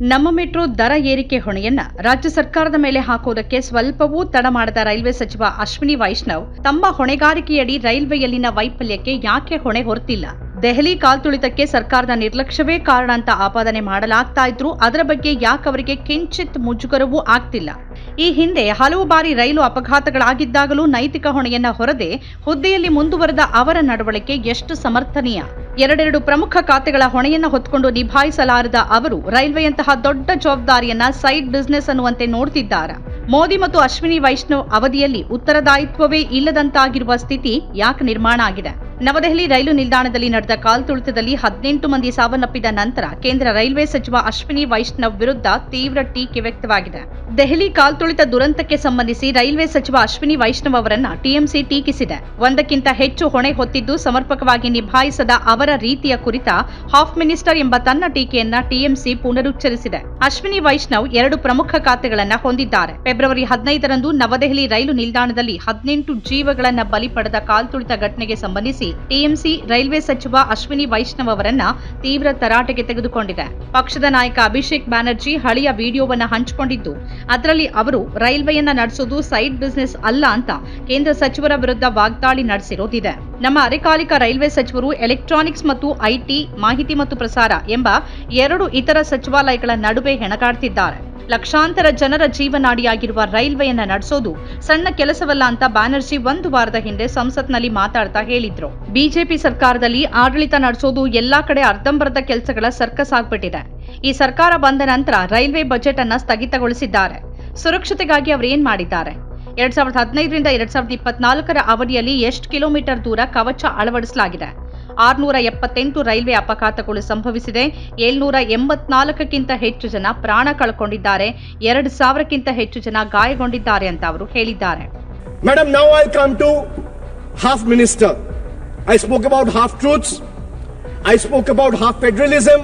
ನಮ್ಮ ಮೆಟ್ರೋ ದರ ಏರಿಕೆ ಹೊಣೆಯನ್ನ ರಾಜ್ಯ ಸರ್ಕಾರದ ಮೇಲೆ ಹಾಕುವುದಕ್ಕೆ ಸ್ವಲ್ಪವೂ ತಡ ಮಾಡದ ರೈಲ್ವೆ ಸಚಿವ ಅಶ್ವಿನಿ ವೈಷ್ಣವ್ ತಮ್ಮ ಹೊಣೆಗಾರಿಕೆಯಡಿ ರೈಲ್ವೆಯಲ್ಲಿನ ವೈಫಲ್ಯಕ್ಕೆ ಯಾಕೆ ಹೊಣೆ ಹೊರತಿಲ್ಲ? ದೆಹಲಿ ಕಾಲ್ತುಳಿತಕ್ಕೆ ಸರ್ಕಾರದ ನಿರ್ಲಕ್ಷ್ಯವೇ ಕಾರಣ ಅಂತ ಆಪಾದನೆ ಮಾಡಲಾಗ್ತಾ ಇದ್ರು ಅದರ ಬಗ್ಗೆ ಯಾಕವರಿಗೆ ಕಿಂಚಿತ್ ಮುಜುಗರವೂ ಆಗ್ತಿಲ್ಲ? ಈ ಹಿಂದೆ ಹಲವು ಬಾರಿ ರೈಲು ಅಪಘಾತಗಳಾಗಿದ್ದಾಗಲೂ ನೈತಿಕ ಹೊಣೆಯನ್ನ ಹೊರದೆ ಹುದ್ದೆಯಲ್ಲಿ ಮುಂದುವರೆದ ಅವರ ನಡವಳಿಕೆ ಎಷ್ಟು ಸಮರ್ಥನೀಯ? ಎರಡೆರಡು ಪ್ರಮುಖ ಖಾತೆಗಳ ಹೊಣೆಯನ್ನ ಹೊತ್ಕೊಂಡು ನಿಭಾಯಿಸಲಾರದ ಅವರು ರೈಲ್ವೆಯಂತಹ ದೊಡ್ಡ ಜವಾಬ್ದಾರಿಯನ್ನ ಸೈಡ್ ಬಿಸ್ನೆಸ್ ಅನ್ನುವಂತೆ ನೋಡ್ತಿದ್ದಾರೆ. ಮೋದಿ ಮತ್ತು ಅಶ್ವಿನಿ ವೈಷ್ಣವ್ ಅವಧಿಯಲ್ಲಿ ಉತ್ತರದಾಯಿತ್ವವೇ ಇಲ್ಲದಂತಾಗಿರುವ ಸ್ಥಿತಿ ಯಾಕೆ ನಿರ್ಮಾಣ ಆಗಿದೆ? ನವದೆಹಲಿ ರೈಲು ನಿಲ್ದಾಣದಲ್ಲಿ ನಡೆದ ಕಾಲ್ತುಳಿತದಲ್ಲಿ ಹದಿನೆಂಟು ಮಂದಿ ಸಾವನ್ನಪ್ಪಿದ ನಂತರ ಕೇಂದ್ರ ರೈಲ್ವೆ ಸಚಿವ ಅಶ್ವಿನಿ ವೈಷ್ಣವ್ ವಿರುದ್ಧ ತೀವ್ರ ಟೀಕೆ ವ್ಯಕ್ತವಾಗಿದೆ. ದೆಹಲಿ ಕಾಲ್ತುಳಿತ ದುರಂತಕ್ಕೆ ಸಂಬಂಧಿಸಿ ರೈಲ್ವೆ ಸಚಿವ ಅಶ್ವಿನಿ ವೈಷ್ಣವ್ ಅವರನ್ನ ಟಿಎಂಸಿ ಟೀಕಿಸಿದೆ. ಒಂದಕ್ಕಿಂತ ಹೆಚ್ಚು ಹೊಣೆ ಹೊತ್ತಿದ್ದು ಸಮರ್ಪಕವಾಗಿ ನಿಭಾಯಿಸದ ಅವರ ರೀತಿಯ ಕುರಿತ ಹಾಫ್ ಮಿನಿಸ್ಟರ್ ಎಂಬ ತನ್ನ ಟೀಕೆಯನ್ನ ಟಿಎಂಸಿ ಪುನರುಚ್ಚರಿಸಿದೆ. ಅಶ್ವಿನಿ ವೈಷ್ಣವ್ ಎರಡು ಪ್ರಮುಖ ಖಾತೆಗಳನ್ನ ಹೊಂದಿದ್ದಾರೆ. ಫೆಬ್ರವರಿ ಹದಿನೈದರಂದು ನವದೆಹಲಿ ರೈಲು ನಿಲ್ದಾಣದಲ್ಲಿ ಹದಿನೆಂಟು ಜೀವಗಳನ್ನ ಬಲಿ ಪಡೆದ ಕಾಲ್ತುಳಿತ ಘಟನೆಗೆ ಸಂಬಂಧಿಸಿ ಟಿಎಂಸಿ ರೈಲ್ವೆ ಸಚಿವ ಅಶ್ವಿನಿ ವೈಷ್ಣವ್ ಅವರನ್ನ ತೀವ್ರ ತರಾಟೆಗೆ ತೆಗೆದುಕೊಂಡಿದೆ. ಪಕ್ಷದ ನಾಯಕ ಅಭಿಷೇಕ್ ಬ್ಯಾನರ್ಜಿ ಹಳೆಯ ವಿಡಿಯೋವನ್ನ ಹಂಚಿಕೊಂಡಿದ್ದು, ಅದರಲ್ಲಿ ಅವರು ರೈಲ್ವೆಯನ್ನ ನಡೆಸೋದು ಸೈಡ್ ಬಿಸ್ನೆಸ್ ಅಲ್ಲ ಅಂತ ಕೇಂದ್ರ ಸಚಿವರ ವಿರುದ್ಧ ವಾಗ್ದಾಳಿ ನಡೆಸಿರೋದಿದೆ. ನಮ್ಮ ಅರೆಕಾಲಿಕ ರೈಲ್ವೆ ಸಚಿವರು ಎಲೆಕ್ಟ್ರಾನಿಕ್ಸ್ ಮತ್ತು ಐಟಿ ಮಾಹಿತಿ ಮತ್ತು ಪ್ರಸಾರ ಎಂಬ ಎರಡು ಇತರ ಸಚಿವಾಲಯಗಳ ನಡುವೆ ಹೆಣಗಾಡ್ತಿದ್ದಾರೆ. ಲಕ್ಷಾಂತರ ಜನರ ಜೀವನಾಡಿಯಾಗಿರುವ ರೈಲ್ವೆಯನ್ನ ನಡೆಸೋದು ಸಣ್ಣ ಕೆಲಸವಲ್ಲ ಅಂತ ಬ್ಯಾನರ್ಜಿ ಒಂದು ವಾರದ ಹಿಂದೆ ಸಂಸತ್ನಲ್ಲಿ ಮಾತಾಡ್ತಾ ಹೇಳಿದ್ರು. ಬಿಜೆಪಿ ಸರ್ಕಾರದಲ್ಲಿ ಆಡಳಿತ ನಡೆಸೋದು ಎಲ್ಲಾ ಕಡೆ ಅರ್ಧಂಬರ್ಧ ಕೆಲಸಗಳ ಸರ್ಕಸ್ ಆಗ್ಬಿಟ್ಟಿದೆ. ಈ ಸರ್ಕಾರ ಬಂದ ನಂತರ ರೈಲ್ವೆ ಬಜೆಟ್ ಅನ್ನ ಸ್ಥಗಿತಗೊಳಿಸಿದ್ದಾರೆ. ಸುರಕ್ಷತೆಗಾಗಿ ಅವರು ಏನ್ ಮಾಡಿದ್ದಾರೆ? ಎರಡ್ ಸಾವಿರದ ಹದಿನೈದರಿಂದ ಎರಡ್ ಸಾವಿರದ ಇಪ್ಪತ್ನಾಲ್ಕರ ಅವಧಿಯಲ್ಲಿ ಎಷ್ಟು ಕಿಲೋಮೀಟರ್ ದೂರ ಕವಚ ಅಳವಡಿಸಲಾಗಿದೆ? ಆರ್ನೂರ ಎಪ್ಪತ್ತೆಂಟು ರೈಲ್ವೆ ಅಪಘಾತಗಳು ಸಂಭವಿಸಿದೆ ಏಳ್ನೂರ ಎಂಬತ್ನಾಲ್ಕಕ್ಕಿಂತ ಹೆಚ್ಚು ಜನ ಪ್ರಾಣ ಕಳ್ಕೊಂಡಿದ್ದಾರೆ ಎರಡು ಸಾವಿರಕ್ಕಿಂತ ಹೆಚ್ಚು ಜನ ಗಾಯಗೊಂಡಿದ್ದಾರೆ ಅಂತ ಅವರು ಹೇಳಿದ್ದಾರೆ Madam, now I come to half minister I spoke about half truths I spoke about half federalism.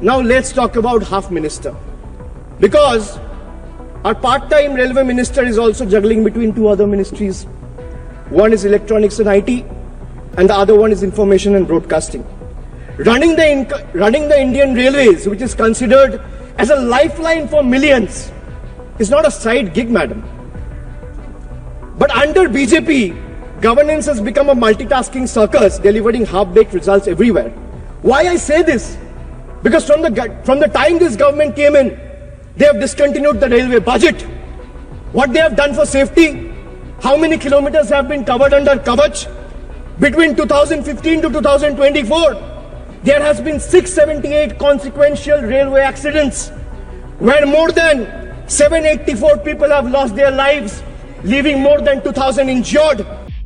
Now let's talk about half minister. Because our part-time railway minister is also juggling between two other ministries. One is electronics and IT, and the other one is information and broadcasting. Running the running the Indian railways, which is considered as a lifeline for millions, is not a side gig, madam. But under BJP, governance has become a multitasking circus, delivering half-baked results everywhere. Why I say this? Because from the from the time this government came in, they have discontinued the railway budget. What they have done for safety? How many kilometers have been covered under Kavach? Between 2015 to 2024, there has been 678 consequential railway accidents, where more than 784 people have lost their lives, leaving more than 2,000 injured.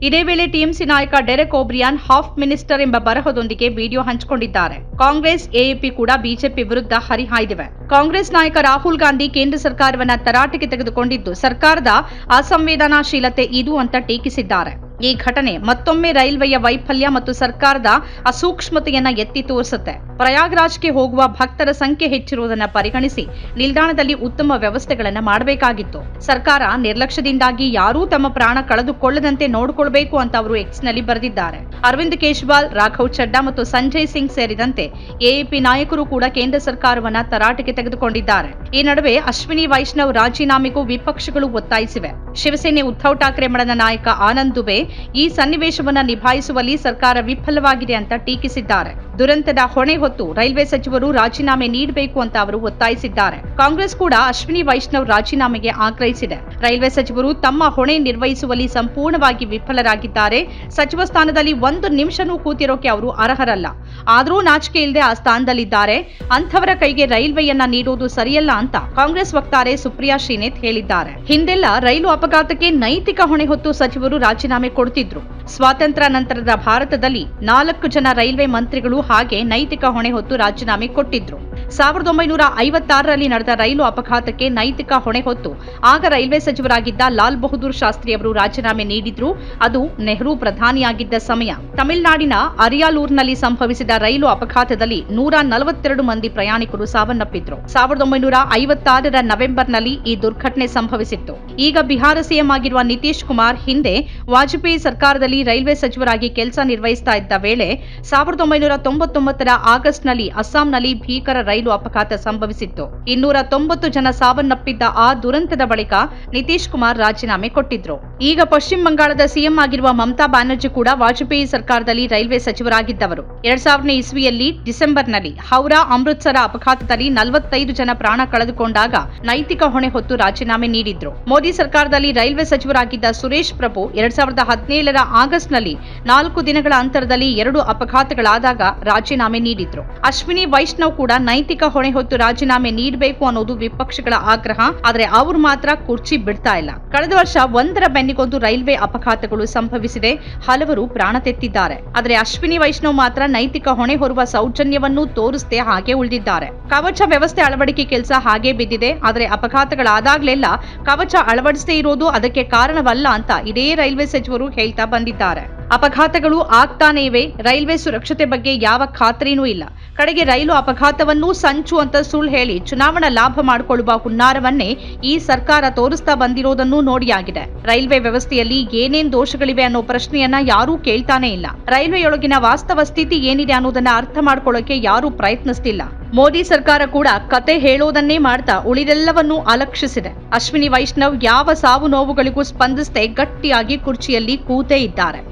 ಇದೇ ವೇಳೆ TMC ನಾಯಕ Derek O'Brien half minister ಎಂಬ ಬರಹದೊಂದಿಗೆ video ಹಂಚಿಕೊಂಡಿದ್ದಾರೆ. Congress AAP ಕೂಡ BJP ವಿರುದ್ಧ ಹರಿಹಾಯ್ದಿವೆ. ಕಾಂಗ್ರೆಸ್ ನಾಯಕ ರಾಹುಲ್ ಗಾಂಧಿ ಕೇಂದ್ರ ಸರ್ಕಾರವನ್ನ ತರಾಟೆಗೆ ತೆಗೆದುಕೊಂಡಿದ್ದು ಸರ್ಕಾರದ ಅಸಂವೇದನಾಶೀಲತೆ ಇದು ಅಂತ ಟೀಕಿಸಿದ್ದಾರೆ. ಈ ಘಟನೆ ಮತ್ತೊಮ್ಮೆ ರೈಲ್ವೆಯ ವೈಫಲ್ಯ ಮತ್ತು ಸರ್ಕಾರದ ಅಸೂಕ್ಷ್ಮತೆಯನ್ನ ಎತ್ತಿ ತೋರಿಸುತ್ತೆ. ಪ್ರಯಾಗ್ರಾಜ್ಗೆ ಹೋಗುವ ಭಕ್ತರ ಸಂಖ್ಯೆ ಹೆಚ್ಚಿರುವುದನ್ನು ಪರಿಗಣಿಸಿ ನಿಲ್ದಾಣದಲ್ಲಿ ಉತ್ತಮ ವ್ಯವಸ್ಥೆಗಳನ್ನ ಮಾಡಬೇಕಾಗಿತ್ತು. ಸರ್ಕಾರ ನಿರ್ಲಕ್ಷ್ಯದಿಂದಾಗಿ ಯಾರೂ ತಮ್ಮ ಪ್ರಾಣ ಕಳೆದುಕೊಳ್ಳದಂತೆ ನೋಡಿಕೊಳ್ಬೇಕು ಅಂತ ಅವರು ಎಕ್ಸ್ನಲ್ಲಿ ಬರೆದಿದ್ದಾರೆ. ಅರವಿಂದ್ ಕೇಜ್ರಿವಾಲ್ ರಾಘವ್ ಚಡ್ಡಾ ಮತ್ತು ಸಂಜಯ್ ಸಿಂಗ್ ಸೇರಿದಂತೆ ಎಎಪಿ ನಾಯಕರು ಕೂಡ ಕೇಂದ್ರ ಸರ್ಕಾರವನ್ನ ತರಾಟೆಗೆ ತೆಗೆದುಕೊಂಡಿದ್ದಾರೆ. ಈ ನಡುವೆ ಅಶ್ವಿನಿ, ವೈಷ್ಣವ್ ರಾಜೀನಾಮೆಗೂ ವಿಪಕ್ಷಗಳು ಒತ್ತಾಯಿಸಿವೆ. ಶಿವಸೇನೆ ಉದ್ಧವ್ ಠಾಕ್ರೆ ಮಡನ ನಾಯಕ ಆನಂದ್ ದುಬೆ ಈ ಸನ್ನಿವೇಶವನ್ನ ನಿಭಾಯಿಸುವಲ್ಲಿ ಸರ್ಕಾರ ವಿಫಲವಾಗಿದೆ ಅಂತ ಟೀಕಿಸಿದ್ದಾರೆ. ದುರಂತದ ಹೊಣೆ ಹೊತ್ತು ರೈಲ್ವೆ ಸಚಿವರು ರಾಜೀನಾಮೆ ನೀಡಬೇಕು ಅಂತ ಅವರು ಒತ್ತಾಯಿಸಿದ್ದಾರೆ. ಕಾಂಗ್ರೆಸ್ ಕೂಡ ಅಶ್ವಿನಿ ವೈಷ್ಣವ್ ರಾಜೀನಾಮೆಗೆ ಆಗ್ರಹಿಸಿದೆ. ರೈಲ್ವೆ ಸಚಿವರು ತಮ್ಮ ಹೊಣೆ ನಿರ್ವಹಿಸುವಲ್ಲಿ ಸಂಪೂರ್ಣವಾಗಿ ವಿಫಲರಾಗಿದ್ದಾರೆ. ಸಚಿವ ಸ್ಥಾನದಲ್ಲಿ ಒಂದು ನಿಮಿಷನೂ ಕೂತಿರೋಕೆ ಅವರು ಅರ್ಹರಲ್ಲ. ಆದರೂ ನಾಚಿಕೆ ಇಲ್ಲದೆ ಆ ಸ್ಥಾನದಲ್ಲಿದ್ದಾರೆ. ಅಂಥವರ ಕೈಗೆ ರೈಲ್ವೆಯನ್ನ ನೀಡುವುದು ಸರಿಯಲ್ಲ ಅಂತ ಕಾಂಗ್ರೆಸ್ ವಕ್ತಾರೆ ಸುಪ್ರಿಯಾ ಶ್ರೀನೇತ್ ಹೇಳಿದ್ದಾರೆ. ಹಿಂದೆಲ್ಲ ರೈಲು ಅಪಘಾತಕ್ಕೆ ನೈತಿಕ ಹೊಣೆ ಹೊತ್ತು ಸಚಿವರು ರಾಜೀನಾಮೆ ಕೊಡ್ತಿದ್ರು. ಸ್ವಾತಂತ್ರ್ಯ ನಂತರದ ಭಾರತದಲ್ಲಿ ನಾಲ್ಕು ಜನ ರೈಲ್ವೆ ಮಂತ್ರಿಗಳು ಹಾಗೆ ನೈತಿಕ ಹೊಣೆ ಹೊತ್ತು ರಾಜೀನಾಮೆ ಕೊಟ್ಟಿದ್ರು. ಸಾವಿರದ ಒಂಬೈನೂರ ಐವತ್ತಾರರಲ್ಲಿ ನಡೆದ ರೈಲು ಅಪಘಾತಕ್ಕೆ ನೈತಿಕ ಹೊಣೆ ಹೊತ್ತು ಆಗ ರೈಲ್ವೆ ಸಚಿವರಾಗಿದ್ದ ಲಾಲ್ ಬಹದ್ದೂರ್ ಶಾಸ್ತ್ರಿ ಅವರು ರಾಜೀನಾಮೆ ನೀಡಿದ್ರು. ಅದು ನೆಹರು ಪ್ರಧಾನಿಯಾಗಿದ್ದ ಸಮಯ. ತಮಿಳುನಾಡಿನ ಅರಿಯಾಲೂರ್ನಲ್ಲಿ ಸಂಭವಿಸಿದ ರೈಲು ಅಪಘಾತದಲ್ಲಿ ನೂರ ನಲವತ್ತೆರಡು ಮಂದಿ ಪ್ರಯಾಣಿಕರು ಸಾವನ್ನಪ್ಪಿದ್ರು. ಸಾವಿರದ ಒಂಬೈನೂರ ಐವತ್ತಾರರ ನವೆಂಬರ್ನಲ್ಲಿ ಈ ದುರ್ಘಟನೆ ಸಂಭವಿಸಿತ್ತು. ಈಗ ಬಿಹಾರ ಸಿಎಂ ಆಗಿರುವ ನಿತೀಶ್ ಕುಮಾರ್ ಹಿಂದೆ ವಾಜಪೇಯಿ ಸರ್ಕಾರದಲ್ಲಿ ರೈಲ್ವೆ ಸಚಿವರಾಗಿ ಕೆಲಸ ನಿರ್ವಹಿಸ್ತಾ ಇದ್ದ ವೇಳೆ ಸಾವಿರದ ಒಂಬೈನೂರ ತೊಂಬತ್ತೊಂಬತ್ತರ ಆಗಸ್ಟ್ನಲ್ಲಿ ಅಸ್ಸಾಂನಲ್ಲಿ ಭೀಕರ ರೈಲು ರೈಲು ಅಪಘಾತ ಸಂಭವಿಸಿತ್ತು. ಇನ್ನೂರ ತೊಂಬತ್ತು ಜನ ಸಾವನ್ನಪ್ಪಿದ್ದ ಆ ದುರಂತದ ಬಳಿಕ ನಿತೀಶ್ ಕುಮಾರ್ ರಾಜೀನಾಮೆ ಕೊಟ್ಟಿದ್ರು. ಈಗ ಪಶ್ಚಿಮ ಬಂಗಾಳದ ಸಿಎಂ ಆಗಿರುವ ಮಮತಾ ಬ್ಯಾನರ್ಜಿ ಕೂಡ ವಾಜಪೇಯಿ ಸರ್ಕಾರದಲ್ಲಿ ರೈಲ್ವೆ ಸಚಿವರಾಗಿದ್ದವರು. ಎರಡ್ ಸಾವಿರದ ಇಸ್ವಿಯಲ್ಲಿ ಡಿಸೆಂಬರ್ನಲ್ಲಿ ಹೌರಾ ಅಮೃತ್ಸರ ಅಪಘಾತದಲ್ಲಿ ನಲವತ್ತೈದು ಜನ ಪ್ರಾಣ ಕಳೆದುಕೊಂಡಾಗ ನೈತಿಕ ಹೊಣೆ ಹೊತ್ತು ರಾಜೀನಾಮೆ ನೀಡಿದ್ರು. ಮೋದಿ ಸರ್ಕಾರದಲ್ಲಿ ರೈಲ್ವೆ ಸಚಿವರಾಗಿದ್ದ ಸುರೇಶ್ ಪ್ರಭು ಎರಡ್ ಸಾವಿರದ ಹದಿನೇಳರ ಆಗಸ್ಟ್ನಲ್ಲಿ ನಾಲ್ಕು ದಿನಗಳ ಅಂತರದಲ್ಲಿ ಎರಡು ಅಪಘಾತಗಳಾದಾಗ ರಾಜೀನಾಮೆ ನೀಡಿದ್ರು. ಅಶ್ವಿನಿ ವೈಷ್ಣವ್ ಕೂಡ ನೈತಿಕ ಹೊಣೆ ಹೊತ್ತು ರಾಜೀನಾಮೆ ನೀಡಬೇಕು ಅನ್ನೋದು ವಿಪಕ್ಷಗಳ ಆಗ್ರಹ. ಆದರೆ ಅವರು ಮಾತ್ರ ಕುರ್ಚಿ ಬಿಡ್ತಾ ಇಲ್ಲ. ಕಳೆದ ವರ್ಷ ಒಂದರ ಬೆನ್ನಿಗೊಂದು ರೈಲ್ವೆ ಅಪಘಾತಗಳು ಸಂಭವಿಸಿದೆ. ಹಲವರು ಪ್ರಾಣ ತೆತ್ತಿದ್ದಾರೆ. ಆದರೆ ಅಶ್ವಿನಿ ವೈಷ್ಣವ್ ಮಾತ್ರ ನೈತಿಕ ಹೊಣೆ ಹೊರುವ ಸೌಜನ್ಯವನ್ನು ತೋರಿಸದೆ ಹಾಗೆ ಉಳಿದಿದ್ದಾರೆ. ಕವಚ ವ್ಯವಸ್ಥೆ ಅಳವಡಿಕೆ ಕೆಲಸ ಹಾಗೆ ಬಿದ್ದಿದೆ. ಆದರೆ ಅಪಘಾತಗಳಾದಾಗ್ಲೆಲ್ಲ ಕವಚ ಅಳವಡಿಸದೇ ಇರೋದು ಅದಕ್ಕೆ ಕಾರಣವಲ್ಲ ಅಂತ ಇದೇ ರೈಲ್ವೆ ಸಚಿವರು ಹೇಳ್ತಾ ಬಂದಿದ್ದಾರೆ. ಅಪಘಾತಗಳು ಆಗ್ತಾನೇ ಇವೆ ರೈಲ್ವೆ ಸುರಕ್ಷತೆ ಬಗ್ಗೆ ಯಾವ ಖಾತ್ರಿನೂ ಇಲ್ಲ. ಕಡೆಗೆ ರೈಲು ಅಪಘಾತವನ್ನೂ ಸಂಚು ಅಂತ ಸುಳ್ಳು ಹೇಳಿ ಚುನಾವಣಾ ಲಾಭ ಮಾಡಿಕೊಳ್ಳುವ ಹುನ್ನಾರವನ್ನೇ ಈ ಸರ್ಕಾರ ತೋರಿಸ್ತಾ ಬಂದಿರೋದನ್ನು ನೋಡಿಯಾಗಿದೆ. ರೈಲ್ವೆ ವ್ಯವಸ್ಥೆಯಲ್ಲಿ ಏನೇನ್ ದೋಷಗಳಿವೆ ಅನ್ನೋ ಪ್ರಶ್ನೆಯನ್ನ ಯಾರೂ ಕೇಳ್ತಾನೆ ಇಲ್ಲ. ರೈಲ್ವೆಯೊಳಗಿನ ವಾಸ್ತವ ಸ್ಥಿತಿ ಏನಿದೆ ಅನ್ನೋದನ್ನ ಅರ್ಥ ಮಾಡ್ಕೊಳ್ಳೋಕೆ ಯಾರೂ ಪ್ರಯತ್ನಿಸ್ತಿಲ್ಲ. ಮೋದಿ ಸರ್ಕಾರ ಕೂಡ ಕತೆ ಹೇಳೋದನ್ನೇ ಮಾಡ್ತಾ ಉಳಿದೆಲ್ಲವನ್ನೂ ಅಲಕ್ಷಿಸಿದೆ. ಅಶ್ವಿನಿ ವೈಷ್ಣವ್ ಯಾವ ಸಾವು ನೋವುಗಳಿಗೂ ಸ್ಪಂದಿಸದೆ ಗಟ್ಟಿಯಾಗಿ ಕುರ್ಚಿಯಲ್ಲಿ ಕೂತೇ ಇದ್ದಾರೆ.